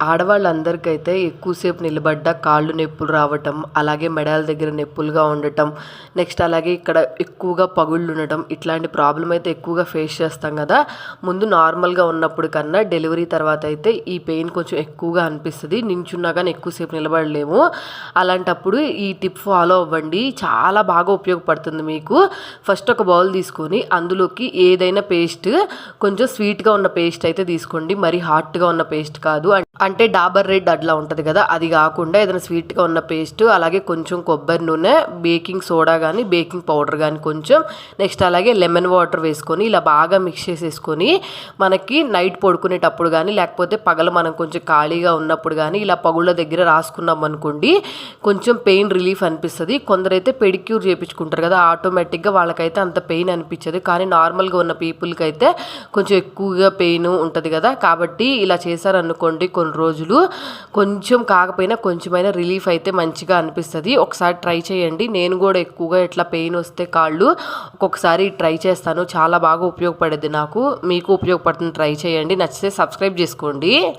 ఆడవాళ్ళందరికైతే ఎక్కువసేపు నిలబడ్డ కాళ్ళు నొప్పులు రావటం అలాగే మెడల దగ్గర నొప్పులుగా ఉండటం నెక్స్ట్ అలాగే ఇక్కడ ఎక్కువగా పగుళ్ళు ఉండటం ఇట్లాంటి ప్రాబ్లం అయితే ఎక్కువగా ఫేస్ చేస్తాం కదా. ముందు నార్మల్గా ఉన్నప్పుడు కన్నా డెలివరీ తర్వాత అయితే ఈ పెయిన్ కొంచెం ఎక్కువగా అనిపిస్తుంది. నించున్నా కానీ ఎక్కువసేపు నిలబడలేము. అలాంటప్పుడు ఈ టిప్ ఫాలో అవ్వండి. చాలా బాగా ఉపయోగపడుతుంది మీకు. ఫస్ట్ ఒక బౌల్ తీసుకొని అందులోకి ఏదైనా పేస్ట్ కొంచెం స్వీట్గా ఉన్న పేస్ట్ అయితే తీసుకోండి. మరి హాట్గా ఉన్న పేస్ట్ కాదు. అంటే డాబర్ రెడ్ అట్లా ఉంటుంది కదా అది కాకుండా ఏదైనా స్వీట్గా ఉన్న పేస్ట్ అలాగే కొంచెం కొబ్బరి నూనె బేకింగ్ సోడా కానీ బేకింగ్ పౌడర్ కానీ కొంచెం నెక్స్ట్ అలాగే లెమన్ వాటర్ వేసుకొని ఇలా బాగా మిక్స్ చేసేసుకొని మనకి నైట్ పడుకునేటప్పుడు కానీ లేకపోతే పగల మనం కొంచెం ఖాళీగా ఉన్నప్పుడు కానీ ఇలా పగుళ్ళ దగ్గర రాసుకున్నాం అనుకోండి కొంచెం పెయిన్ రిలీఫ్ అనిపిస్తుంది. కొందరైతే పెడిక్యూర్ చేయించుకుంటారు కదా ఆటోమేటిక్గా వాళ్ళకైతే అంత పెయిన్ అనిపించదు. కానీ నార్మల్గా ఉన్న పీపుల్కి అయితే కొంచెం ఎక్కువగా పెయిన్ ఉంటుంది కదా కాబట్టి ఇలా చేశారనుకోండి కొన్ని రోజులు కొంచెం కాకపోయినా కొంచెమైనా రిలీఫ్ అయితే మంచిగా అనిపిస్తుంది. ఒకసారి ట్రై చేయండి. నేను కూడా ఎక్కువగా ఇట్లా పెయిన్ వస్తే కాళ్ళు ఒక్కొక్కసారి ట్రై చేస్తాను. చాలా బాగా ఉపయోగపడేది నాకు. మీకు ఉపయోగపడుతుంది ట్రై చేయండి. నచ్చితే సబ్స్క్రైబ్ చేసుకోండి.